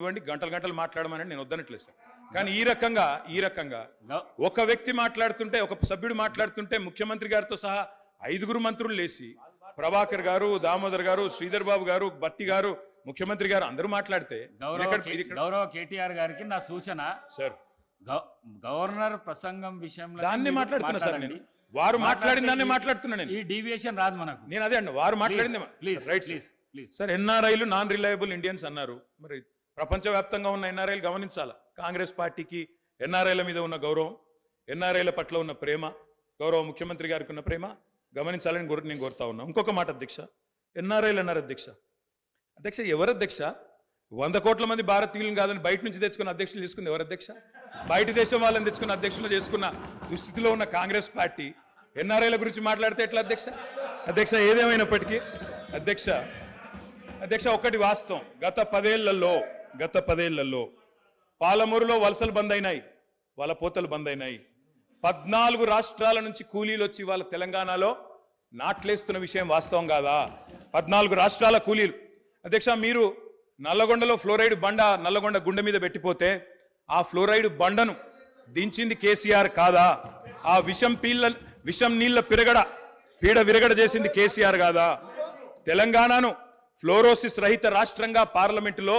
ఇవ్వండి గంటలు గంటలు మాట్లాడమని నేను వద్దనట్లేదు సార్. కానీ ఈ రకంగా ఈ రకంగా ఒక వ్యక్తి మాట్లాడుతుంటే ఒక సభ్యుడు మాట్లాడుతుంటే ముఖ్యమంత్రి గారితో సహా ఐదుగురు మంత్రులు లేచి ప్రభాకర్ గారు దామోదర్ గారు శ్రీధర్ బాబు గారు బట్టి గారు ముఖ్యమంత్రి గారు అందరూ మాట్లాడితే గౌరవ కేటీఆర్ గారికి నా సూచన సార్. గవ- గవర్నర్ ప్రసంగం విషయంలో దాన్ని మాట్లాడుతున్నా సార్. నేను. వారు మాట్లాడిన దాన్ని మాట్లాడుతున్నా నేను. ఈ డీవియేషన్ రాదు మనకు. నేను అదే అండి వారు మాట్లాడింది please right please please sir ఎన్ఆర్ఐలు నాన్ రిలయబుల్ ఇండియన్స్ అన్నారు. మరి ప్రపంచవ్యాప్తంగా ఉన్న ఎన్ఆర్ఐలు గమనించాలి? కాంగ్రెస్ పార్టీకి ఎన్ఆర్ఐల మీద ఉన్న గౌరవం ఎన్ఆర్ఐల పట్ల ఉన్న ప్రేమ గౌరవ ముఖ్యమంత్రి గారికి ఉన్న ప్రేమ గమనించాలని కూడా నేను కోరుతా ఉన్నా. ఇంకొక మాట అధ్యక్ష ఎన్ఆర్ఐలు అన్నారు అధ్యక్ష. అధ్యక్ష ఎవరు అధ్యక్ష? వంద కోట్ల మంది భారతీయులను కాదని బయట నుంచి తెచ్చుకున్న అధ్యక్షులు తీసుకుంది ఎవరు అధ్యక్ష? బయట దేశం వాళ్ళని తెచ్చుకున్న అధ్యక్షులు చేసుకున్న దుస్థితిలో ఉన్న కాంగ్రెస్ పార్టీ ఎన్ఆర్ఐల గురించి మాట్లాడితే ఎట్లా అధ్యక్ష? అధ్యక్ష ఏదేమైనప్పటికీ అధ్యక్ష అధ్యక్ష ఒక్కటి వాస్తవం. గత పదేళ్ళలో గత పదేళ్ళలో పాలమూరులో వలసలు బంద్ అయినాయి వాళ్ళ పోతలు బంద్ అయినాయి. పద్నాలుగు రాష్ట్రాల నుంచి కూలీలు వచ్చి వాళ్ళ తెలంగాణలో నాట్లేస్తున్న విషయం వాస్తవం కాదా? పద్నాలుగు రాష్ట్రాల కూలీలు. అధ్యక్ష మీరు నల్లగొండలో ఫ్లోరైడ్ బండ నల్లగొండ గుండె మీద పెట్టిపోతే ఆ ఫ్లోరైడ్ బండను దించింది కేసీఆర్ కాదా? ఆ విషం పీళ్ళ విషం నీళ్ళ పిరగడ పీడ విరగడ చేసింది కేసీఆర్ కాదా? తెలంగాణను ఫ్లోరోసిస్ రహిత రాష్ట్రంగా పార్లమెంటులో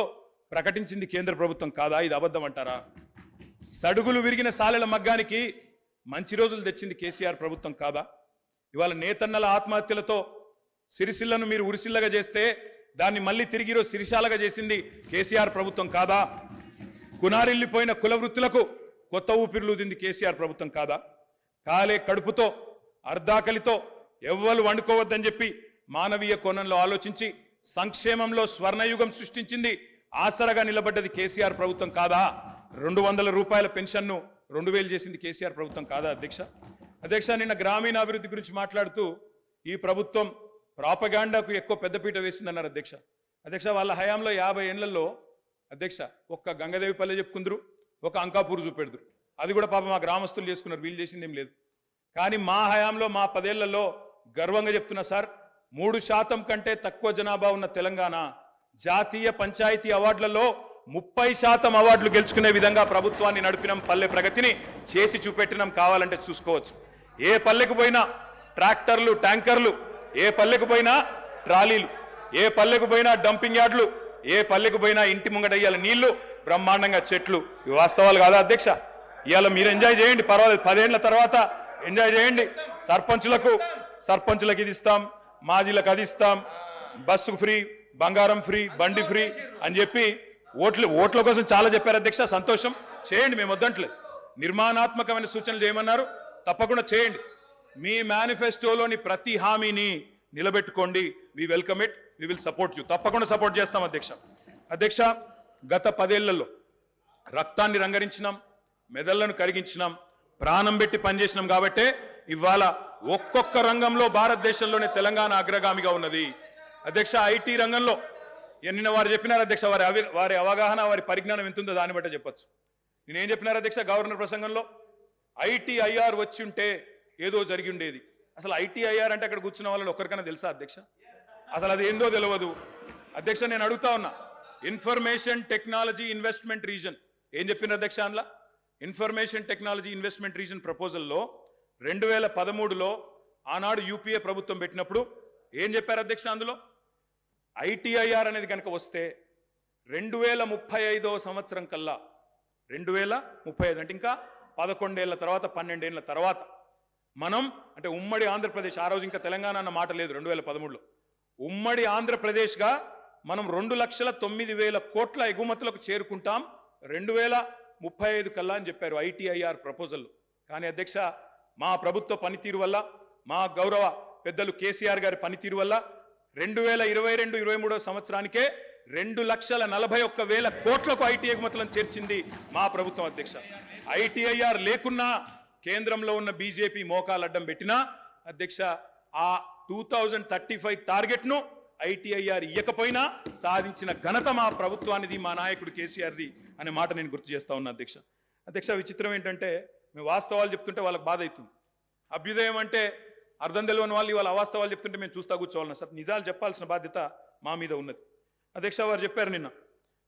ప్రకటించింది కేంద్ర ప్రభుత్వం కాదా? ఇది అబద్ధం అంటారా? సడుగులు విరిగిన సాలెల మగ్గానికి మంచి రోజులు తెచ్చింది కేసీఆర్ ప్రభుత్వం కాదా? ఇవాళ నేతన్నల ఆత్మహత్యలతో సిరిసిల్లను మీరు ఉరిసిల్లగా చేస్తే దాన్ని మళ్ళీ తిరిగి సిరిశాలగా చేసింది కేసీఆర్ ప్రభుత్వం కాదా? కునారిల్లిపోయిన కుల వృత్తులకు కొత్త ఊపిరిలుదింది కేసీఆర్ ప్రభుత్వం కాదా? కాలే కడుపుతో అర్ధాకలితో ఎవ్వరు వండుకోవద్దని చెప్పి మానవీయ కోణంలో ఆలోచించి సంక్షేమంలో స్వర్ణయుగం సృష్టించింది ఆసరగా నిలబడ్డది కేసీఆర్ ప్రభుత్వం కాదా? రెండు వందల రూపాయల పెన్షన్ను రెండు వేలు చేసింది కేసీఆర్ ప్రభుత్వం కాదా అధ్యక్ష? అధ్యక్ష నిన్న గ్రామీణాభివృద్ధి గురించి మాట్లాడుతూ ఈ ప్రభుత్వం ప్రాపగాండాకు ఎక్కువ పెద్దపీట వేసిందన్నారు అధ్యక్ష. అధ్యక్ష వాళ్ళ హయాంలో యాభై ఏళ్ళలో అధ్యక్ష ఒక్క గంగదేవి పల్లె చెప్పుకుందరు ఒక అంకాపూర్ చూపెడుతురు అది కూడా పాపం మా గ్రామస్తులు చేసుకున్నారు వీళ్ళు చేసింది ఏం లేదు. కానీ మా హయాంలో మా పదేళ్ళలో గర్వంగా చెప్తున్నా సార్ మూడు శాతం కంటే తక్కువ జనాభా ఉన్న తెలంగాణ జాతీయ పంచాయతీ అవార్డులలో ముప్పై శాతం అవార్డులు గెలుచుకునే విధంగా ప్రభుత్వాన్ని నడిపినాం పల్లె ప్రగతిని చేసి చూపెట్టినాం కావాలంటే చూసుకోవచ్చు. ఏ పల్లెకు పోయినా ట్రాక్టర్లు ట్యాంకర్లు ఏ పల్లెకు పోయినా ట్రాలీలు ఏ పల్లెకు పోయినా డంపింగ్ యార్డ్లు ఏ పల్లెకు పోయినా ఇంటి ముంగటయ్యాల నీళ్ళు బ్రహ్మాండంగా చెట్లు ఇవి వాస్తవాలు కాదా అధ్యక్ష? ఇవాళ మీరు ఎంజాయ్ చేయండి పర్వాలేదు. పదేళ్ళ తర్వాత ఎంజాయ్ చేయండి. సర్పంచులకు సర్పంచులకు ఇది ఇస్తాం మాజీలకు అది ఇస్తాం బస్సు ఫ్రీ. బంగారం ఫ్రీ బండి ఫ్రీ అని చెప్పి ఓట్లు ఓట్ల కోసం చాలా చెప్పారు అధ్యక్ష. సంతోషం. చేయండి మేము వద్దంట్లేదు నిర్మాణాత్మకమైన సూచనలు చేయమన్నారు. తప్పకుండా చేయండి. మీ మేనిఫెస్టోలోని ప్రతి హామీని నిలబెట్టుకోండి. We welcome it we will support you తప్పకుండా సపోర్ట్ చేస్తాం అధ్యక్ష. అధ్యక్ష గత పదేళ్ళలో రక్తాన్ని రంగరించినాం మెదళ్ళను కరిగించినాం ప్రాణం పెట్టి పనిచేసినాం కాబట్టే ఇవాళ ఒక్కొక్క రంగంలో భారతదేశంలోనే తెలంగాణ అగ్రగామిగా ఉన్నది. అధ్యక్ష ఐటీ రంగంలో ఇక నిన్న వారు చెప్పినారు అధ్యక్ష వారి అవి వారి అవగాహన వారి పరిజ్ఞానం ఎంతుందో దాన్ని బట్టే చెప్పొచ్చు. నేనేం చెప్పినారు అధ్యక్ష గవర్నర్ ప్రసంగంలో? ఐటీఐఆర్ వచ్చి ఉంటే ఏదో జరిగి ఉండేది అసలు ఐటీఐఆర్ అంటే అక్కడ కూర్చున్న వాళ్ళని ఒక్కరికైనా తెలుసా అధ్యక్ష? అసలు అది ఏందో తెలియదు అధ్యక్ష నేను అడుగుతా ఉన్నా ఇన్ఫర్మేషన్ టెక్నాలజీ ఇన్వెస్ట్మెంట్ రీజన్. ఏం చెప్పిన అధ్యక్ష అందులో? ఇన్ఫర్మేషన్ టెక్నాలజీ ఇన్వెస్ట్మెంట్ రీజన్ ప్రపోజల్లో రెండు వేల పదమూడులో ఆనాడు యూపీఏ ప్రభుత్వం పెట్టినప్పుడు ఏం చెప్పారు అధ్యక్ష అందులో? ఐటీఐఆర్ అనేది కనుక వస్తే రెండు వేల ముప్పై ఐదవ సంవత్సరం కల్లా రెండు వేల ముప్పై ఐదు అంటే ఇంకా పదకొండేళ్ళ తర్వాత పన్నెండేళ్ళ తర్వాత మనం అంటే ఉమ్మడి ఆంధ్రప్రదేశ్ ఆ రోజు ఇంకా తెలంగాణ అన్న మాట లేదు రెండు వేల పదమూడులో. ఉమ్మడి ఆంధ్రప్రదేశ్గా మనం రెండు లక్షల తొమ్మిది వేల కోట్ల ఎగుమతులకు చేరుకుంటాం రెండు వేల ముప్పై ఐదు కల్లా అని చెప్పారు ఐటీఐఆర్ ప్రపోజల్లో కానీ అధ్యక్ష మా ప్రభుత్వ పనితీరు వల్ల మా గౌరవ పెద్దలు కేసీఆర్ గారి పనితీరు వల్ల రెండు వేల ఇరవై రెండు ఇరవై మూడో సంవత్సరానికే రెండు లక్షల నలభై ఒక్క వేల కోట్లకు ఐటీ ఎగుమతులను చేర్చింది మా ప్రభుత్వం అధ్యక్ష. ఐటీఐఆర్ లేకున్నా కేంద్రంలో ఉన్న బీజేపీ మోకాలు అడ్డం పెట్టినా అధ్యక్ష ఆ టూ థౌజండ్ థర్టీ ఫైవ్ టార్గెట్ను ఐటీఐఆర్ ఇయ్యకపోయినా సాధించిన ఘనత మా ప్రభుత్వానిది మా నాయకుడు కేసీఆర్ది అనే మాట నేను గుర్తు చేస్తా ఉన్నా అధ్యక్ష. అధ్యక్ష విచిత్రం ఏంటంటే మేము వాస్తవాలు చెప్తుంటే వాళ్ళకి బాధ అవుతుంది. అభ్యుదయం అంటే అర్థం తెలియని వాళ్ళు ఇవాళ అవాస్తవాలు చెప్తుంటే మేము చూస్తా కూర్చోవాలన్నా. సార్ నిజాలు చెప్పాల్సిన బాధ్యత మా మీద ఉన్నది. అధ్యక్ష వారు చెప్పారు నిన్న.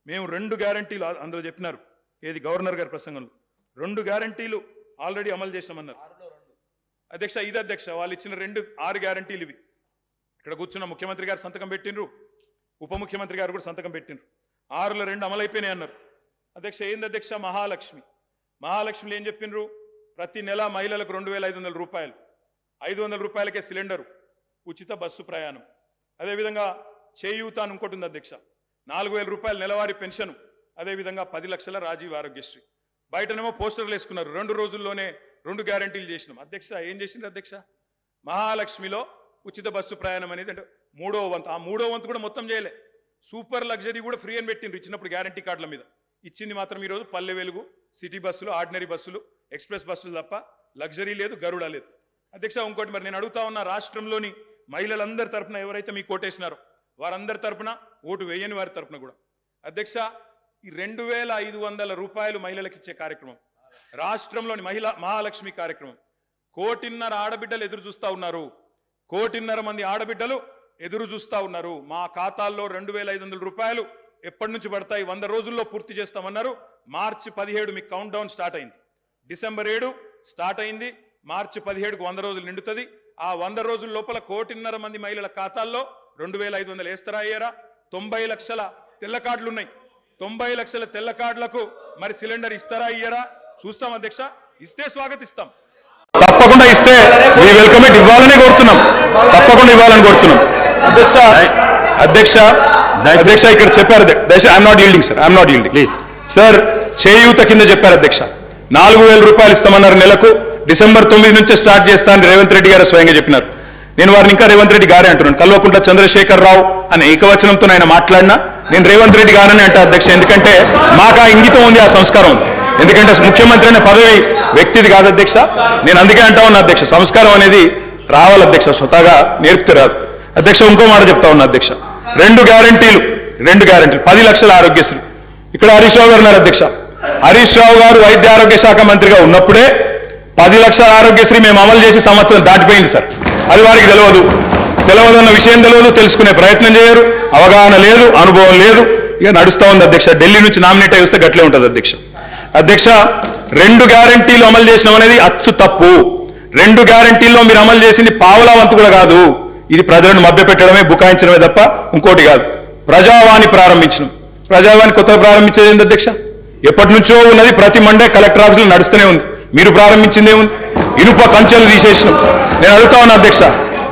మేము రెండు గ్యారంటీలు అందులో చెప్పినారు. ఏది గవర్నర్ గారి ప్రసంగంలో. రెండు గ్యారంటీలు ఆల్రెడీ అమలు చేసినామన్నారు. అధ్యక్ష ఇది అధ్యక్ష వాళ్ళు ఇచ్చిన రెండు ఆరు గ్యారంటీలు ఇవి. ఇక్కడ కూర్చున్న ముఖ్యమంత్రి గారు సంతకం పెట్టినరు ఉప ముఖ్యమంత్రి గారు కూడా సంతకం పెట్టినరు ఆరులో రెండు అమలైపోయినాయి అన్నారు. అధ్యక్ష ఏంది అధ్యక్ష? మహాలక్ష్మి. మహాలక్ష్మిలో ఏం చెప్పినరు ప్రతి నెల మహిళలకు రెండు వేల ఐదు వందల రూపాయలు. ఐదు వందల రూపాయలకే సిలిండరు ఉచిత బస్సు ప్రయాణం. అదేవిధంగా చేయూత అని ఇంకోటి ఉంది అధ్యక్ష. నాలుగు వేల రూపాయల నెలవారీ పెన్షన్ అదేవిధంగా పది లక్షల రాజీవ్ ఆరోగ్యశ్రీ. బయటనేమో పోస్టర్లు వేసుకున్నారు రెండు రోజుల్లోనే రెండు గ్యారంటీలు చేసినాం. అధ్యక్ష ఏం చేసిండ్రు అధ్యక్ష? మహాలక్ష్మిలో ఉచిత బస్సు ప్రయాణం అనేది అంటే మూడో వంతు ఆ మూడో వంతు కూడా మొత్తం చేయలే. సూపర్ లగ్జరీ కూడా ఫ్రీ అని పెట్టిండ్రు ఇచ్చినప్పుడు గ్యారంటీ కార్డుల మీద. ఇచ్చింది మాత్రం ఈరోజు పల్లె వెలుగు సిటీ బస్సులు ఆర్డినరీ బస్సులు ఎక్స్ప్రెస్ బస్సులు తప్ప లగ్జరీ లేదు గరుడ లేదు. అధ్యక్ష ఇంకోటి మరి నేను అడుగుతా ఉన్న రాష్ట్రంలోని మహిళలందరి తరపున ఎవరైతే మీకు ఓటేసినారో వారందరి తరపున ఓటు వేయని వారి తరపున కూడా. అధ్యక్ష ఈ రెండు వేల ఐదు వందల రూపాయలు మహిళలకు ఇచ్చే కార్యక్రమం రాష్ట్రంలోని మహిళ మహాలక్ష్మి కార్యక్రమం. కోటిన్నర ఆడబిడ్డలు ఎదురు చూస్తా ఉన్నారు. కోటిన్నర మంది ఆడబిడ్డలు ఎదురు చూస్తూ ఉన్నారు. మా ఖాతాల్లో రెండు వేల ఐదు వందల రూపాయలు ఎప్పటి నుంచి పడతాయి? వంద రోజుల్లో పూర్తి చేస్తామన్నారు. మార్చి పదిహేడు మీకు కౌంట్ డౌన్ స్టార్ట్ అయింది. డిసెంబర్ ఏడు స్టార్ట్ అయింది. మార్చి పదిహేడుకు వంద రోజులు నిండుతుంది. ఆ వంద రోజుల లోపల కోటిన్నర మంది మహిళల ఖాతాల్లో రెండు వేల ఐదు వందలు వేస్తారా అయ్యారా తొంభై లక్షల తెల్ల కార్డులు ఉన్నాయి తొంభై లక్షల తెల్ల కార్డులకు మరి సిలిండర్ ఇస్తారా అయ్యారా చూస్తాం అధ్యక్ష. ఇస్తే స్వాగతిస్తాం. తప్పకుండా ఇస్తే మీ వెల్కమ్ ఇవ్వాలని కోరుతున్నాం. తప్పకుండా ఇవ్వాలని కోరుతున్నాం. అధ్యక్ష. అధ్యక్ష అధ్యక్ష ఇక్కడ చెప్పారు దయచేసి I'm not yielding sir I'm not yielding Please. Sir చేయూత కింద చెప్పారు అధ్యక్ష. నాలుగు వేల రూపాయలు ఇస్తామన్నారు నెలకు. డిసెంబర్ తొమ్మిది నుంచే స్టార్ట్ చేస్తానని రేవంత్ రెడ్డి గారు స్వయంగా చెప్పినారు. నేను వారిని ఇంకా రేవంత్ రెడ్డి గారే అంటున్నాను. కల్వకుంట్ల చంద్రశేఖర్ రావు అనే ఏకవచనంతో ఆయన మాట్లాడినా నేను రేవంత్ రెడ్డి గారని అంట అధ్యక్ష. ఎందుకంటే మాకు ఆ ఇంగితం ఉంది ఆ సంస్కారం ఉంది. ఎందుకంటే ముఖ్యమంత్రి అనే పదవి వ్యక్తిది కాదు అధ్యక్ష. నేను అందుకే అంటా ఉన్నా అధ్యక్ష. సంస్కారం అనేది రావాలి అధ్యక్ష. స్వతహాగా నేర్పితే రాదు. అధ్యక్ష ఇంకో మాట చెప్తా ఉన్నా అధ్యక్ష. రెండు గ్యారంటీలు రెండు గ్యారంటీలు పది లక్షల ఆరోగ్యశ్రీ. ఇక్కడ హరీష్ రావు గారు ఉన్నారు అధ్యక్ష. హరీష్ రావు గారు వైద్య ఆరోగ్య శాఖ మంత్రిగా ఉన్నప్పుడే పది లక్షల ఆరోగ్యశ్రీ మేము అమలు చేసి సంవత్సరం దాటిపోయింది సార్. అది వారికి తెలియదు తెలియదు అన్న విషయం తెలియదు తెలుసుకునే ప్రయత్నం చేయరు అవగాహన లేదు అనుభవం లేదు. ఇక నడుస్తూ ఉంది అధ్యక్ష. ఢిల్లీ నుంచి నామినేట్ అయి వస్తే గట్లే ఉంటుంది అధ్యక్ష. అధ్యక్ష రెండు గ్యారంటీలు అమలు చేసినాం అనేది అచ్చు తప్పు. రెండు గ్యారంటీల్లో మీరు అమలు చేసింది పావులా వంతు కూడా కాదు. ఇది ప్రజలను మభ్యపెట్టడమే బుకాయించడమే తప్ప ఇంకోటి కాదు. ప్రజావాణి ప్రారంభించడం ప్రజావాణి కొత్తగా ప్రారంభించేది ఏంటి అధ్యక్ష? ఎప్పటి నుంచో ఉన్నది ప్రతి మండే కలెక్టర్ ఆఫీసులు నడుస్తూనే ఉంది. మీరు ప్రారంభించిందే ఉంది ఇనుప కంచెలు తీసేసినాం. నేను అడుగుతా ఉన్నా అధ్యక్ష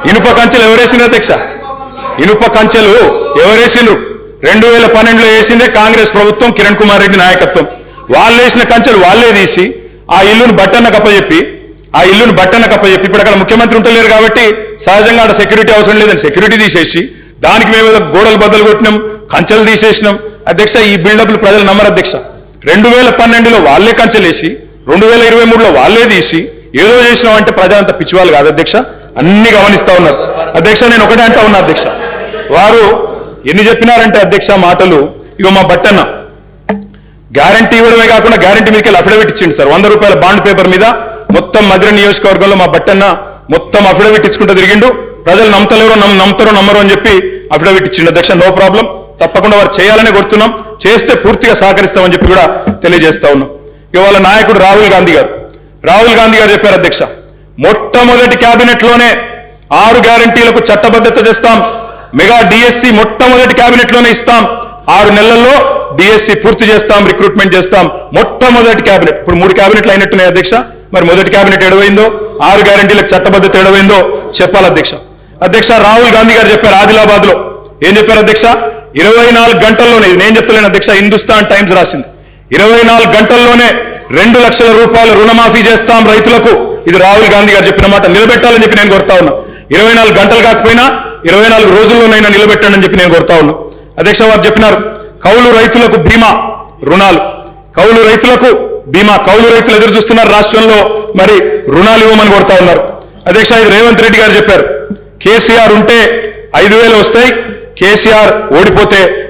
ఇనుప కంచెలు ఎవరేసిన అధ్యక్ష? ఇనుప కంచెలు ఎవరేసిండ్రు రెండు వేల పన్నెండులో వేసిందే కాంగ్రెస్ ప్రభుత్వం కిరణ్ కుమార్ రెడ్డి నాయకత్వం. వాళ్ళు వేసిన కంచెలు వాళ్ళే తీసి ఆ ఇల్లును బట్టన్న కప్పచెప్పి ఆ ఇల్లును బట్టన్న కప్పచెప్పి ఇప్పుడు అక్కడ ముఖ్యమంత్రి ఉంటలేరు కాబట్టి సహజంగా అక్కడ సెక్యూరిటీ అవసరం లేదని సెక్యూరిటీ తీసేసి దానికి మేము గోడలు బద్దలు కొట్టినాం కంచెలు తీసేసినాం. అధ్యక్ష ఈ బిల్డప్లు ప్రజలు నమ్మరు అధ్యక్ష. రెండు వేల పన్నెండులో వాళ్ళే కంచెలేసి రెండు వేల ఇరవై మూడులో వాళ్ళే తీసి ఏదో చేసినాం అంటే ప్రజలంతా పిచ్చివాళ్ళు కాదు అధ్యక్ష. అన్ని గమనిస్తా ఉన్నారు. అధ్యక్ష నేను ఒకటే అంటా ఉన్నా అధ్యక్ష. వారు ఎన్ని చెప్పినారంటే అధ్యక్ష మాటలు ఇగో మా బట్టన్న గ్యారంటీ ఇవ్వడమే కాకుండా గ్యారంటీ మీదకి అఫిడవిట్ ఇచ్చింది సార్. వంద రూపాయల బాండ్ పేపర్ మీద మొత్తం మధుర నియోజకవర్గంలో మా బట్టన్న మొత్తం అఫిడవిట్ ఇచ్చుకుంటూ తిరిగిండు. ప్రజలు నమ్మతలేరు నమ్మ నమ్ముతారో నమ్మరు అని చెప్పి అఫిడవిట్ ఇచ్చిండు అధ్యక్ష. No problem. తప్పకుండా వారు చేయాలని కొడుతున్నాం చేస్తే పూర్తిగా సహకరిస్తామని చెప్పి కూడా తెలియజేస్తా ఉన్నాం. ఇవాళ నాయకుడు రాహుల్ గాంధీ గారు. రాహుల్ గాంధీ గారు చెప్పారు అధ్యక్ష మొట్టమొదటి కేబినెట్లోనే ఆరు గ్యారంటీలకు చట్టబద్ధత తెస్తాం మెగా డిఎస్సి మొట్టమొదటి కేబినెట్లోనే ఇస్తాం ఆరు నెలల్లో డిఎస్సి పూర్తి చేస్తాం రిక్రూట్మెంట్ చేస్తాం మొట్టమొదటి క్యాబినెట్. ఇప్పుడు మూడు క్యాబినెట్లు అయినట్టున్నాయి అధ్యక్ష మరి మొదటి క్యాబినెట్ ఎడవైందో ఆరు గ్యారంటీలకు చట్టబద్ధత ఎడవైందో చెప్పాలి అధ్యక్ష. అధ్యక్ష రాహుల్ గాంధీ గారు చెప్పారు ఆదిలాబాద్లో ఏం చెప్పారు అధ్యక్ష? ఇరవై నాలుగు గంటల్లోనే నేను చెప్తలేను అధ్యక్ష హిందుస్థాన్ టైమ్స్ రాసింది. ఇరవై నాలుగు గంటల్లోనే రెండు లక్షల రూపాయలు రుణమాఫీ చేస్తాం రైతులకు. ఇది రాహుల్ గాంధీ గారు చెప్పిన మాట నిలబెట్టాలని చెప్పి నేను కోరుతా ఉన్నా. ఇరవై నాలుగు గంటలు కాకపోయినా ఇరవై నాలుగు రోజుల్లోనైనా నిలబెట్టండి అని చెప్పి నేను కోరుతా ఉన్నా. అధ్యక్ష వారు చెప్పినారు కౌలు రైతులకు బీమా రుణాలు. కౌలు రైతులకు బీమా కౌలు రైతులు ఎదురు చూస్తున్నారు రాష్ట్రంలో మరి రుణాలు ఇవ్వమని కోరుతా ఉన్నారు. అధ్యక్ష ఇది రేవంత్ రెడ్డి గారు చెప్పారు కేసీఆర్ ఉంటే ఐదు వేలు వస్తాయి కేసీఆర్ ఓడిపోతే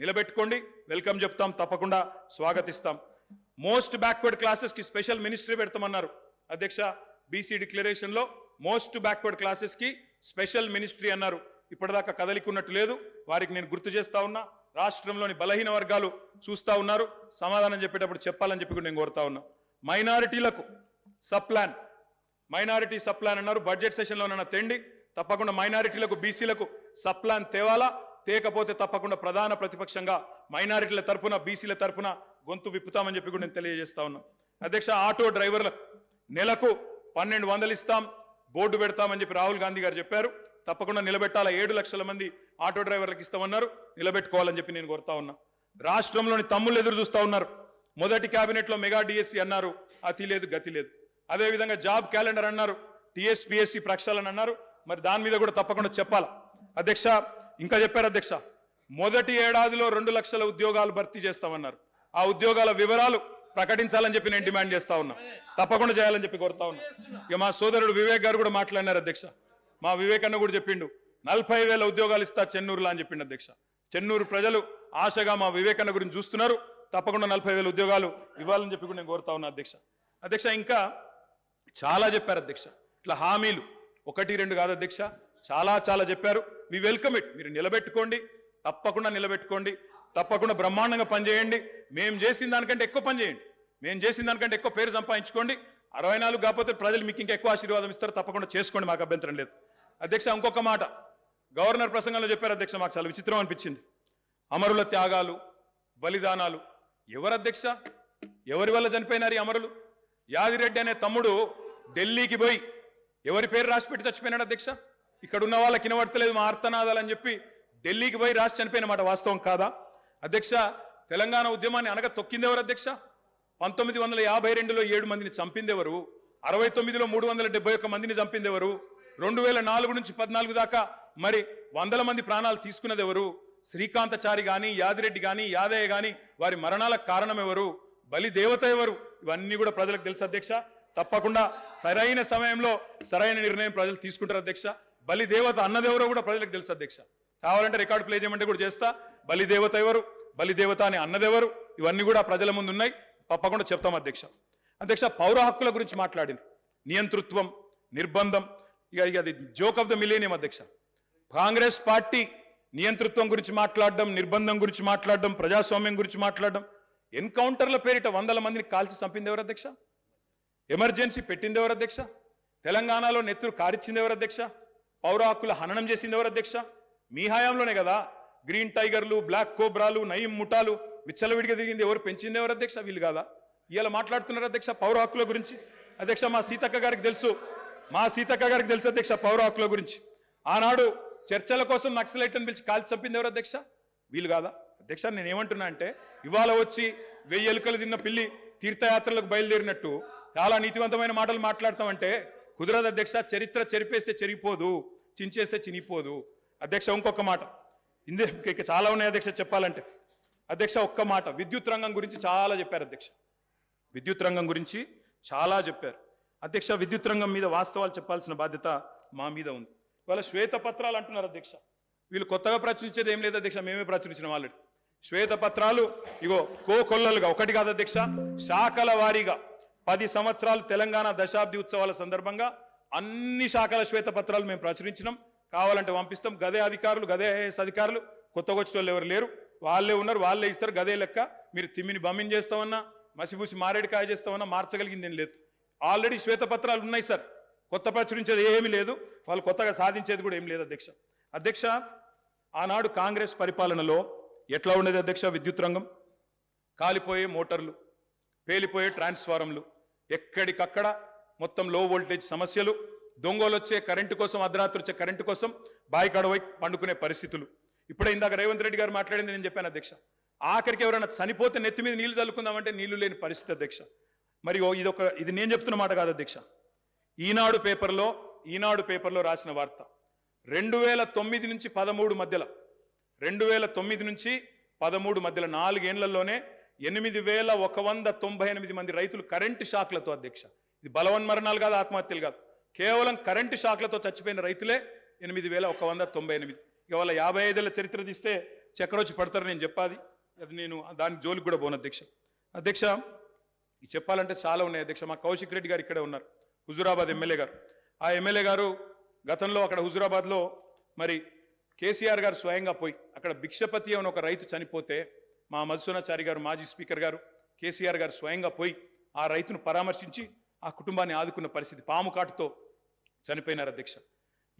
నిలబెట్టుకోండి. వెల్కమ్ చెప్తాం తప్పకుండా స్వాగతిస్తాం. మోస్ట్ బ్యాక్వర్డ్ క్లాసెస్కి స్పెషల్ మినిస్ట్రీ పెడతామన్నారు. అధ్యక్ష బీసీ డిక్లరేషన్లో మోస్ట్ బ్యాక్వర్డ్ క్లాసెస్కి స్పెషల్ మినిస్ట్రీ అన్నారు. ఇప్పటిదాకా కదలికున్నట్టు లేదు. వారికి నేను గుర్తు చేస్తా ఉన్నా రాష్ట్రంలోని బలహీన వర్గాలు చూస్తా ఉన్నారు. సమాధానం చెప్పేటప్పుడు చెప్పాలని చెప్పి కూడా నేను కోరుతా ఉన్నా. మైనారిటీలకు సప్లాన్ మైనారిటీ సప్లాన్ అన్నారు. బడ్జెట్ సెషన్లోనన్న తెండి తప్పకుండా మైనారిటీలకు బీసీలకు సప్లాన్ తేవాలా? తేకపోతే తప్పకుండా ప్రధాన ప్రతిపక్షంగా మైనారిటీల తరపున బీసీల తరపున గొంతు విప్పుతామని చెప్పి కూడా నేను తెలియజేస్తా ఉన్నా. అధ్యక్ష ఆటో డ్రైవర్లకు నెలకు పన్నెండు వందలు ఇస్తాం బోర్డు పెడతామని చెప్పి రాహుల్ గాంధీ గారు చెప్పారు. తప్పకుండా నిలబెట్టాలా? ఏడు లక్షల మంది ఆటో డ్రైవర్లకు ఇస్తామన్నారు. నిలబెట్టుకోవాలని చెప్పి నేను కోరుతా ఉన్నా. రాష్ట్రంలోని తమ్ముళ్ళు ఎదురు చూస్తా ఉన్నారు. మొదటి క్యాబినెట్లో మెగా డిఎస్సి అన్నారు. అతి లేదు గతి లేదు. అదేవిధంగా జాబ్ క్యాలెండర్ అన్నారు. టిఎస్పిఎస్సి ప్రక్షాళన అన్నారు. మరి దాని మీద కూడా తప్పకుండా చెప్పాలి? అధ్యక్ష ఇంకా చెప్పారు అధ్యక్ష మొదటి ఏడాదిలో రెండు లక్షల ఉద్యోగాలు భర్తీ చేస్తామన్నారు. ఆ ఉద్యోగాల వివరాలు ప్రకటించాలని చెప్పి నేను డిమాండ్ చేస్తా ఉన్నా. తప్పకుండా చేయాలని చెప్పి కోరుతా ఉన్నా. ఇక మా సోదరుడు వివేక్ గారు కూడా మాట్లాడినారు అధ్యక్ష. మా వివేక్ అన్న కూడా చెప్పిండు నలభై వేల ఉద్యోగాలు ఇస్తా చెన్నూరులో అని చెప్పిండు అధ్యక్ష. చెన్నూరు ప్రజలు ఆశగా మా వివేకన్న గురించి చూస్తున్నారు. తప్పకుండా నలభై వేల ఉద్యోగాలు ఇవ్వాలని చెప్పి కూడా నేను కోరుతా ఉన్నా అధ్యక్ష. అధ్యక్ష ఇంకా చాలా చెప్పారు అధ్యక్ష. ఇట్లా హామీలు ఒకటి రెండు కాదు అధ్యక్ష. చాలా చాలా చెప్పారు. మీ వెల్కమ్ ఇట్ మీరు నిలబెట్టుకోండి. తప్పకుండా నిలబెట్టుకోండి. తప్పకుండా బ్రహ్మాండంగా పనిచేయండి. మేము చేసిన దానికంటే ఎక్కువ పనిచేయండి. మేము చేసిన దానికంటే ఎక్కువ పేరు సంపాదించుకోండి. అరవై నాలుగు కాకపోతే ప్రజలు మీకు ఇంకా ఎక్కువ ఆశీర్వాదం ఇస్తారు. తప్పకుండా చేసుకోండి. మాకు అభ్యంతరం లేదు. అధ్యక్ష ఇంకొక మాట. గవర్నర్ ప్రసంగంలో చెప్పారు అధ్యక్ష మాకు చాలా విచిత్రం అనిపించింది. అమరుల త్యాగాలు బలిదానాలు. ఎవరు అధ్యక్ష? ఎవరి వల్ల చనిపోయినారు ఈ అమరులు? యాదిరెడ్డి అనే తమ్ముడు ఢిల్లీకి పోయి ఎవరి పేరు రాసిపెట్టి చచ్చిపోయినాడు అధ్యక్ష? ఇక్కడ ఉన్న వాళ్ళకి వినబడతలేదు మా ఆర్తనాదాలు అని చెప్పి ఢిల్లీకి పోయి రాసి చనిపోయిన మాట వాస్తవం కాదా? అధ్యక్ష తెలంగాణ ఉద్యమాన్ని అనగా తొక్కింది ఎవరు అధ్యక్ష? పంతొమ్మిది వందల యాభై రెండులో ఏడు మందిని చంపింది ఎవరు అరవై తొమ్మిదిలో మూడు వందల డెబ్బై ఒక్క మందిని చంపింది ఎవరు రెండు వేల నాలుగు నుంచి పద్నాలుగు దాకా మరి వందల మంది ప్రాణాలు తీసుకున్నది ఎవరు శ్రీకాంతచారి గాని యాదిరెడ్డి కానీ యాదయ్య గాని వారి మరణాలకు కారణం ఎవరు బలి దేవత ఎవరు? ఇవన్నీ కూడా ప్రజలకు తెలుసు అధ్యక్ష. తప్పకుండా సరైన సమయంలో సరైన నిర్ణయం ప్రజలు తీసుకుంటారు అధ్యక్ష. బలి దేవత అన్నదెవరో కూడా ప్రజలకు తెలుసు అధ్యక్ష. కావాలంటే రికార్డు ప్లే చేయమంటే కూడా చేస్తా. బలి దేవత ఎవరు? బలి దేవత అని అన్నదెవరు? ఇవన్నీ కూడా ప్రజల ముందు ఉన్నాయి. తప్పకుండా చెప్తాం అధ్యక్ష. అధ్యక్ష పౌర హక్కుల గురించి మాట్లాడింది. నియంతృత్వం నిర్బంధం. ఇక ఇక అది జోక్ ఆఫ్ ద మిలేనియం అధ్యక్ష. కాంగ్రెస్ పార్టీ నియంతృత్వం గురించి మాట్లాడడం నిర్బంధం గురించి మాట్లాడడం ప్రజాస్వామ్యం గురించి మాట్లాడడం. ఎన్కౌంటర్ల పేరిట వందల మందిని కాల్చి చంపింది ఎవరు అధ్యక్ష? ఎమర్జెన్సీ పెట్టింది ఎవరు అధ్యక్ష? తెలంగాణలో నెత్తురు కారిచ్చింది ఎవరు అధ్యక్ష? పౌర హక్కుల హననం చేసింది ఎవరు అధ్యక్ష? మీ హయాంలోనే కదా. గ్రీన్ టైగర్లు బ్లాక్ కోబ్రాలు నయీం ముఠాలు విచ్చలవిడిగా తిరిగింది ఎవరు? పెంచింది ఎవరు అధ్యక్ష? వీళ్ళు కాదా? ఇలా మాట్లాడుతున్నారు అధ్యక్ష పౌర హక్కుల గురించి. అధ్యక్ష మా సీతక్క గారికి తెలుసు. మా సీతక్క గారికి తెలుసు అధ్యక్ష పౌర హక్కుల గురించి. ఆనాడు చర్చల కోసం నక్సలైట్ని పిలిచి కాల్చి చంపింది ఎవరు అధ్యక్ష? వీళ్ళు కాదా? అధ్యక్ష నేను ఏమంటున్నా అంటే ఇవాళ వచ్చి వెయ్యి ఎలుకలు తిన్న పిల్లి తీర్థయాత్రలకు బయలుదేరినట్టు చాలా నీతివంతమైన మాటలు మాట్లాడతామంటే కుదరదు అధ్యక్ష చరిత్ర చెరిపేస్తే చెరిగిపోదు చించేస్తే చినిపోదు అధ్యక్ష ఇంకొక మాట. ఇందే ఇక చాలా ఉన్నాయి అధ్యక్ష చెప్పాలంటే. అధ్యక్ష ఒక్క మాట. విద్యుత్ రంగం గురించి చాలా చెప్పారు అధ్యక్ష. విద్యుత్ రంగం గురించి చాలా చెప్పారు. అధ్యక్ష విద్యుత్ రంగం మీద వాస్తవాలు చెప్పాల్సిన బాధ్యత మా మీద ఉంది. ఇవాళ శ్వేతపత్రాలు అంటున్నారు అధ్యక్ష. వీళ్ళు కొత్తగా ప్రచురించేది ఏం లేదు అధ్యక్ష మేమే ప్రచురించిన వాళ్ళకి శ్వేతపత్రాలు ఇగో కో కొల్లలుగా ఒకటి కాదు అధ్యక్ష శాఖల వారీగా. పది సంవత్సరాలు తెలంగాణ దశాబ్ది ఉత్సవాల సందర్భంగా అన్ని శాఖల శ్వేతపత్రాలు మేము ప్రచురించినాం. కావాలంటే పంపిస్తాం. గదే అధికారులు గదే ఐఏఎస్ అధికారులు కొత్తగా వచ్చిన వాళ్ళు ఎవరు లేరు. వాళ్ళే ఉన్నారు వాళ్ళే ఇస్తారు. గదే లెక్క మీరు తిమ్మిని బమ్మిని చేస్తామన్నా మసిపూసి మారేడికాయ చేస్తామన్నా మార్చగలిగింది ఏం లేదు. ఆల్రెడీ శ్వేతపత్రాలు ఉన్నాయి సార్. కొత్త ప్రచురించేది ఏమీ లేదు. వాళ్ళు కొత్తగా సాధించేది కూడా ఏం లేదు అధ్యక్ష. అధ్యక్ష ఆనాడు కాంగ్రెస్ పరిపాలనలో ఎట్లా ఉండేది అధ్యక్ష? విద్యుత్ రంగం. కాలిపోయే మోటార్లు. పేలిపోయే ట్రాన్స్ఫారంలు. ఎక్కడికక్కడ మొత్తం లో వోల్టేజ్ సమస్యలు దొంగలు వచ్చే కరెంటు కోసం అర్ధరాత్రి వచ్చే కరెంటు కోసం బాయి కడవై పండుకునే పరిస్థితులు. ఇప్పుడే ఇందాక రేవంత్ రెడ్డి గారు మాట్లాడింది నేను చెప్పాను అధ్యక్ష. ఆఖరికి ఎవరైనా చనిపోతే నెత్తి మీద నీళ్ళు చల్లుకుందామంటే నీళ్ళు లేని పరిస్థితి అధ్యక్ష. మరి ఓ ఇదొక ఇది నేను చెప్తున్న మాట కాదు అధ్యక్ష. ఈనాడు పేపర్లో ఈనాడు పేపర్లో రాసిన వార్త. రెండు వేల తొమ్మిది నుంచి పదమూడు మధ్యలో రెండు వేల తొమ్మిది నుంచి పదమూడు మధ్యలో నాలుగేళ్ళలోనే ఎనిమిది వేల ఒక వంద తొంభై ఎనిమిది మంది రైతులు కరెంటు షాక్లతో అధ్యక్ష. ఇది బలవన్ మరణాలు కాదు ఆత్మహత్యలు కాదు. కేవలం కరెంటు షాక్లతో చచ్చిపోయిన రైతులే ఎనిమిది వేల ఒక వంద తొంభై ఎనిమిది. ఇవాళ యాభై ఐదేళ్ళ చరిత్ర తీస్తే చక్రొచ్చి పడతారు నేను చెప్పాది అది నేను దాని జోలికి కూడా పోను అధ్యక్ష. అధ్యక్ష చెప్పాలంటే చాలా ఉన్నాయి అధ్యక్ష. మా కౌశిక్ రెడ్డి గారు ఇక్కడే ఉన్నారు హుజురాబాద్ ఎమ్మెల్యే గారు. ఆ ఎమ్మెల్యే గారు గతంలో అక్కడ హుజురాబాద్లో మరి కేసీఆర్ గారు స్వయంగా పోయి అక్కడ భిక్షపతి అని ఒక రైతు చనిపోతే మా మధుసూనాచారి గారు మాజీ స్పీకర్ గారు కేసీఆర్ గారు స్వయంగా పోయి ఆ రైతును పరామర్శించి ఆ కుటుంబాన్ని ఆదుకున్న పరిస్థితి పాము కాటుతో చనిపోయినారు అధ్యక్ష.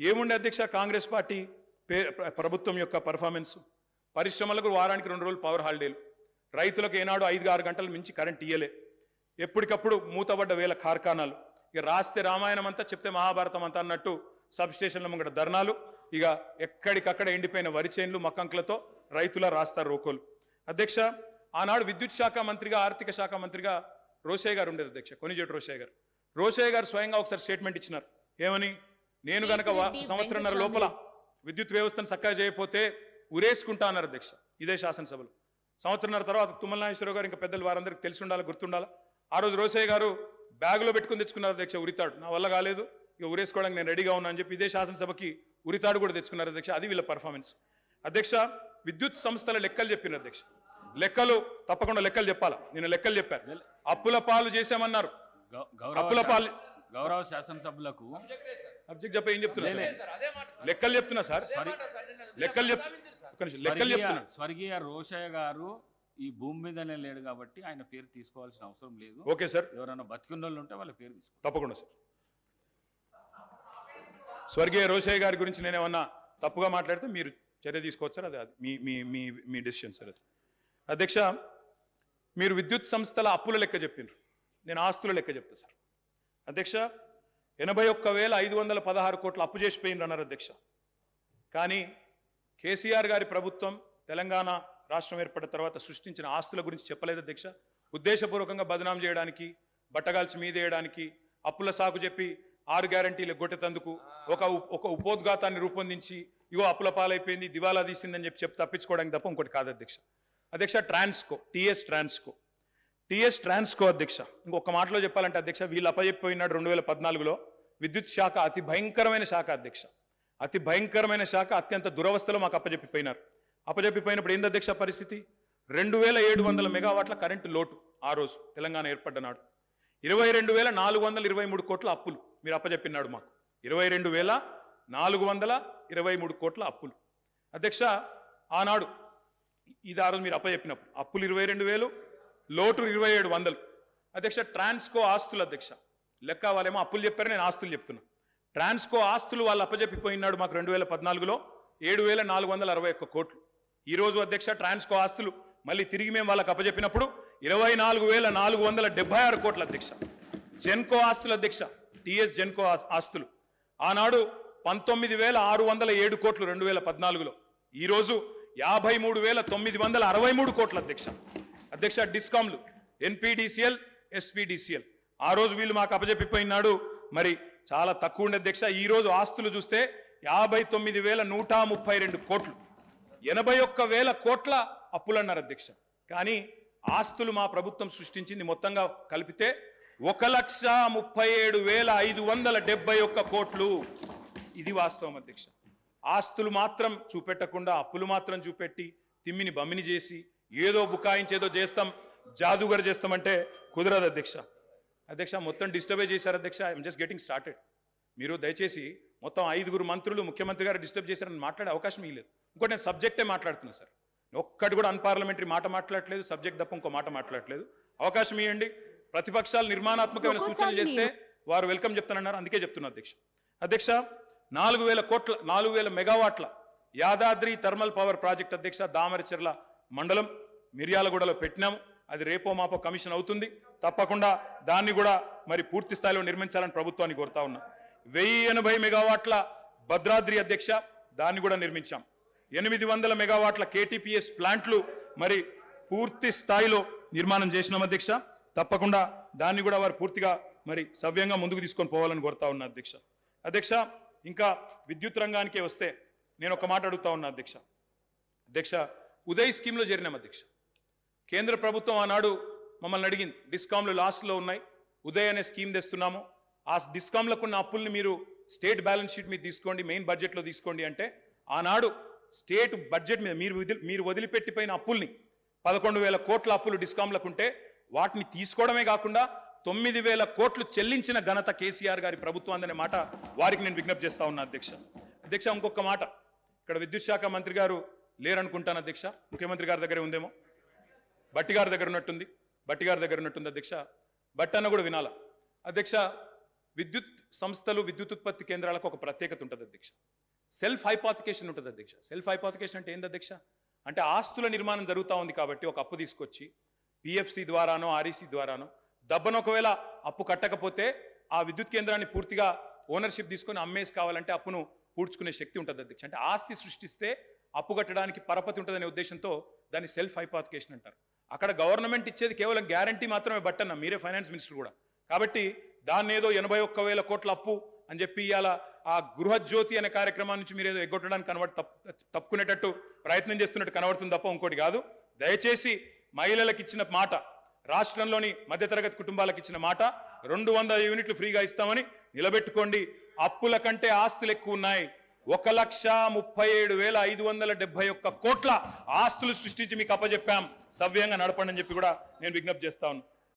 ఏముండే అధ్యక్ష కాంగ్రెస్ పార్టీ పే ప్రభుత్వం యొక్క పర్ఫార్మెన్స్? పరిశ్రమలకు వారానికి రెండు రోజులు పవర్ హాలిడేలు. రైతులకు ఏనాడు ఐదు ఆరు గంటలు మించి కరెంట్ ఇయ్యలే. ఎప్పటికప్పుడు మూతబడ్డ వేల కార్ఖానాలు. ఇక రాస్తే రామాయణం అంతా చెప్తే మహాభారతం అంతా అన్నట్టు సబ్ స్టేషన్ల ముంగట ధర్నాలు. ఇక ఎక్కడికక్కడ ఎండిపోయిన వరి చేన్లు మక్కంకులతో రైతుల రాస్తారు రోకోలు. అధ్యక్ష ఆనాడు విద్యుత్ శాఖ మంత్రిగా ఆర్థిక శాఖ మంత్రిగా రోషయ్య గారు ఉండేది అధ్యక్ష కొనిజేటి రోషయ్య గారు. రోషయ్య గారు స్వయంగా ఒకసారి స్టేట్మెంట్ ఇచ్చినారు. ఏమని? నేను గనక సంవత్సరంన్నర. లోపల విద్యుత్ వ్యవస్థను చక్కగా చేయకపోతే ఉరేసుకుంటా అన్నారు అధ్యక్ష ఇదే శాసనసభలో. సంవత్సరంన్నర తర్వాత తుమ్మల నాగేశ్వరరావు గారు ఇంకా పెద్దలు వారందరికీ తెలిసి ఉండాలి గుర్తుండాలి. ఆ రోజు రోసయ్య గారు బ్యాగులో పెట్టుకుని తెచ్చుకున్నారు అధ్యక్ష ఉరితాడు. నా వల్ల కాలేదు ఇక ఉరేసుకోవడానికి నేను రెడీగా ఉన్నా అని చెప్పి ఇదే శాసనసభకి ఉరితాడు కూడా తెచ్చుకున్నారు అధ్యక్ష అది వీళ్ళ పర్ఫార్మెన్స్ అధ్యక్ష విద్యుత్ సంస్థల లెక్కలు చెప్పిన అధ్యక్ష. లెక్కలు తప్పకుండా లెక్కలు చెప్పాలా? నేను లెక్కలు చెప్పాను అప్పుల పాలు చేశామన్నారు. గౌ- అప్పుల గౌరవ పాలు గౌరవ శాసనసభ్యులకు అబ్జెక్ట్ చెప్ప ఏం చెప్తున్నా? లెక్కలు చెప్తున్నా సార్. లెక్కలు చెప్ ఒక్క నిమిషం, లెక్కలు స్వర్గీయ చెప్తున్నా. స్వర్గీయ రోషయ్య గారు ఈ భూమి మీదనే లేడు కాబట్టి ఆయన పేరు తీసుకోవాల్సిన అవసరం లేదు. Okay sir. ఎవరైనా బతికున్న వాళ్ళు ఉంటే వాళ్ళ పేరు తీసుకో తప్పకుండా సార్. స్వర్గీయ రోషయ్య గారి గురించి నేను ఏమన్నా తప్పుగా మాట్లాడితే మీరు చర్య తీసుకోవచ్చు సార్? అది అది మీ మీ మీ మీ డెసిషన్ సార్ అది. అధ్యక్ష మీరు విద్యుత్ సంస్థల అప్పుల లెక్క చెప్పిండ్రు. నేను ఆస్తుల లెక్క చెప్తా సార్. అధ్యక్ష ఎనభై ఒక్క వేల ఐదు వందల పదహారు కోట్లు అప్పు చేసిపోయిండ్రు అన్నారు అధ్యక్ష. కానీ కేసీఆర్ గారి ప్రభుత్వం తెలంగాణ రాష్ట్రం ఏర్పడిన తర్వాత సృష్టించిన ఆస్తుల గురించి చెప్పలేదు అధ్యక్ష. ఉద్దేశపూర్వకంగా బదనాం చేయడానికి బట్టగాల్చి మీదేయడానికి అప్పుల సాకు చెప్పి ఆరు గ్యారంటీలు గొట్టెతందుకు ఒక ఒక ఉపోద్ఘాతాన్ని రూపొందించి ఇగో అప్పుల పాలైపోయింది దివాలా తీసిందని చెప్పి చెప్పి తప్పించుకోవడానికి తప్ప ఇంకోటి కాదు అధ్యక్ష. అధ్యక్ష ట్రాన్స్కో టిఎస్ ట్రాన్స్కో. టిఎస్ ట్రాన్స్కో అధ్యక్ష ఇంకొక మాటలో చెప్పాలంటే అధ్యక్ష వీళ్ళు అప్పచెప్పిపోయినాడు రెండు వేల పద్నాలుగులో. విద్యుత్ శాఖ అతి భయంకరమైన శాఖ అధ్యక్ష. అతి భయంకరమైన శాఖ అత్యంత దురవస్థలో మాకు అప్పచెప్పిపోయినారు అప్పచెప్పిపోయినప్పుడు ఏంది అధ్యక్ష పరిస్థితి? రెండు వేల ఏడు వందల మెగావాట్ల కరెంటు లోటు ఆ రోజు తెలంగాణ ఏర్పడ్డ నాడు. ఇరవై రెండు వేల నాలుగు వందల ఇరవై మూడు కోట్ల అప్పులు మీరు అప్పచెప్పినాడు మాకు. ఇరవై రెండు వేల నాలుగు వందల ఇరవై మూడు కోట్ల అప్పులు. అధ్యక్ష ఆనాడు ఇది ఆ రోజు మీరు అప్పచెప్పినప్పుడు. అప్పులు ఇరవై రెండు వేలు లోటు ఇరవై ఏడు వందలు. అధ్యక్ష ట్రాన్స్కో ఆస్తులు అధ్యక్ష. లెక్క వాళ్ళేమో అప్పులు చెప్పారు నేను ఆస్తులు చెప్తున్నా. ట్రాన్స్కో ఆస్తులు వాళ్ళు అప్పచెప్పిపోయినాడు మాకు రెండు వేల పద్నాలుగులో ఏడు వేల నాలుగు వందల అరవై ఒక్క కోట్లు. ఈరోజు అధ్యక్ష ట్రాన్స్కో ఆస్తులు మళ్ళీ తిరిగి మేము వాళ్ళకి అప్పచెప్పినప్పుడు ఇరవై నాలుగు వేల నాలుగు వందల డెబ్బై ఆరు కోట్ల అధ్యక్ష. జెన్కో ఆస్తులు అధ్యక్ష టిఎస్ జెన్కో ఆస్తులు. ఆనాడు పంతొమ్మిది వేల ఆరు వందల ఏడు కోట్లు రెండు వేల పద్నాలుగులో. ఈరోజు యాభై మూడు వేల తొమ్మిది వందల అరవై మూడు కోట్ల అధ్యక్ష. అధ్యక్ష డిస్కామ్లు ఎన్పిడిసిఎల్ ఎస్పిడిసిఎల్. ఆ రోజు వీళ్ళు మాకు అప్పజెప్పిపోయినాడు మరి చాలా తక్కువ ఉండే అధ్యక్ష. ఈ రోజు ఆస్తులు చూస్తే యాభై తొమ్మిది వేల నూట ముప్పై రెండు కోట్లు. ఎనభై ఒక్క వేల కోట్ల అప్పులన్నారు అధ్యక్ష. కానీ ఆస్తులు మా ప్రభుత్వం సృష్టించింది మొత్తంగా కలిపితే ఒక లక్ష ముప్పై ఏడు వేల ఐదు వందల డెబ్బై ఒక్క కోట్లు. ఇది వాస్తవం అధ్యక్ష. ఆస్తులు మాత్రం చూపెట్టకుండా అప్పులు మాత్రం చూపెట్టి తిమ్మిని బమ్మిని చేసి ఏదో బుకాయించి ఏదో చేస్తాం జాదుగర్ చేస్తామంటే కుదరదు అధ్యక్ష. అధ్యక్ష మొత్తం డిస్టర్బే చేశారు అధ్యక్ష. ఐఎమ్ జస్ట్ గెటింగ్ స్టార్టెడ్ మీరు దయచేసి మొత్తం ఐదుగురు మంత్రులు ముఖ్యమంత్రి గారు డిస్టర్బ్ చేశారని మాట్లాడే అవకాశం ఇవ్వలేదు ఇంకోటి నేను సబ్జెక్టే మాట్లాడుతున్నా సార్. ఒక్కటి కూడా అన్పార్లమెంటరీ మాట మాట్లాడట్లేదు సబ్జెక్ట్ తప్ప ఇంకో మాట మాట్లాడట్లేదు. అవకాశం ఇవ్వండి. ప్రతిపక్షాలు నిర్మాణాత్మకమైన సూచనలు చేస్తే వారు వెల్కమ్ చెప్తానన్నారు అందుకే చెప్తున్నా అధ్యక్ష. అధ్యక్ష నాలుగు వేల కోట్ల నాలుగు వేల మెగావాట్ల యాదాద్రి థర్మల్ పవర్ ప్రాజెక్ట్ అధ్యక్ష దామరచెర్ల మండలం మిర్యాలగూడలో పెట్టినాము. అది రేపో మాపో కమిషన్ అవుతుంది. తప్పకుండా దాన్ని కూడా మరి పూర్తి స్థాయిలో నిర్మించాలని ప్రభుత్వాన్ని కోరుతా ఉన్నా. వెయ్యి ఎనభై మెగావాట్ల భద్రాద్రి అధ్యక్ష దాన్ని కూడా నిర్మించాం. ఎనిమిది వందల మెగావాట్ల కేటీపీఎస్ ప్లాంట్లు మరి పూర్తి స్థాయిలో నిర్మాణం చేసినాం అధ్యక్ష. తప్పకుండా దాన్ని కూడా వారు పూర్తిగా మరి సవ్యంగా ముందుకు తీసుకొని పోవాలని కోరుతా ఉన్నా అధ్యక్ష. అధ్యక్ష ఇంకా విద్యుత్ రంగానికే వస్తే నేను ఒక మాట అడుగుతా ఉన్నా అధ్యక్ష. అధ్యక్ష ఉదయ్ స్కీమ్లో చేరినాం అధ్యక్ష. కేంద్ర ప్రభుత్వం ఆనాడు మమ్మల్ని అడిగింది డిస్కామ్లు లాస్ట్లో ఉన్నాయి ఉదయ్ అనే స్కీమ్ తెస్తున్నాము. ఆ డిస్కామ్లకు ఉన్న అప్పుల్ని మీరు స్టేట్ బ్యాలెన్స్ షీట్ మీద తీసుకోండి మెయిన్ బడ్జెట్లో తీసుకోండి అంటే ఆనాడు స్టేట్ బడ్జెట్ మీద మీరు వదిలి మీరు వదిలిపెట్టిపోయిన అప్పుల్ని పదకొండు వేల కోట్ల అప్పులు డిస్కామ్లకు ఉంటే వాటిని తీసుకోవడమే కాకుండా తొమ్మిది వేల కోట్లు చెల్లించిన ఘనత కేసీఆర్ గారి ప్రభుత్వం అనే మాట వారికి నేను విజ్ఞప్తి చేస్తా ఉన్నా అధ్యక్ష. అధ్యక్ష ఇంకొక మాట. ఇక్కడ విద్యుత్ శాఖ మంత్రి గారు లేరనుకుంటాను అధ్యక్ష. ముఖ్యమంత్రి గారి దగ్గరే ఉందేమో? బట్టి గారి దగ్గర ఉన్నట్టుంది. బట్టి గారి దగ్గర ఉన్నట్టుంది అధ్యక్ష. బట్టి అన్న కూడా వినాలా? అధ్యక్ష విద్యుత్ సంస్థలు విద్యుత్ ఉత్పత్తి కేంద్రాలకు ఒక ప్రత్యేకత ఉంటుంది అధ్యక్ష. సెల్ఫ్ హైపాతికేషన్ ఉంటుంది అధ్యక్ష. సెల్ఫ్ హైపాతికేషన్ అంటే ఏంది అధ్యక్ష? అంటే ఆస్తుల నిర్మాణం జరుగుతూ ఉంది కాబట్టి ఒక అప్పు తీసుకొచ్చి పిఎఫ్సి ద్వారానో ఆర్ఈసీ ద్వారానో దబ్బను ఒకవేళ అప్పు కట్టకపోతే ఆ విద్యుత్ కేంద్రాన్ని పూర్తిగా ఓనర్షిప్ తీసుకొని అమ్మేసి కావాలంటే అప్పును పూడ్చుకునే శక్తి ఉంటుంది అధ్యక్ష. అంటే ఆస్తి సృష్టిస్తే అప్పు కట్టడానికి పరపతి ఉంటుందనే ఉద్దేశంతో దాన్ని సెల్ఫ్ హైపాథికేషన్ అంటారు. అక్కడ గవర్నమెంట్ ఇచ్చేది కేవలం గ్యారంటీ మాత్రమే బట్టన్న మీరే ఫైనాన్స్ మినిస్టర్ కూడా. కాబట్టి దాన్ని ఏదో ఎనభై ఒక్క వేల కోట్ల అప్పు అని చెప్పి ఇవాళ ఆ గృహజ్యోతి అనే కార్యక్రమం నుంచి మీరు ఏదో ఎగ్గొట్టడానికి కనబడి తప్పు తప్పుకునేటట్టు ప్రయత్నం చేస్తున్నట్టు కనబడుతుంది తప్ప ఇంకోటి కాదు. దయచేసి మహిళలకు ఇచ్చిన మాట రాష్ట్రంలోని మధ్యతరగతి కుటుంబాలకు ఇచ్చిన మాట రెండు వందల యూనిట్లు ఫ్రీగా ఇస్తామని నిలబెట్టుకోండి. అప్పుల కంటే ఆస్తులు ఎక్కువ ఉన్నాయి. ఒక లక్ష ముప్పై ఏడు వేల ఐదు వందల డెబ్బై ఒక్క కోట్ల ఆస్తులు సృష్టించి మీకు అప్పజెప్పాం. సవ్యంగా నడపండి అని చెప్పి కూడా నేను విజ్ఞప్తి చేస్తా ఉన్నాను.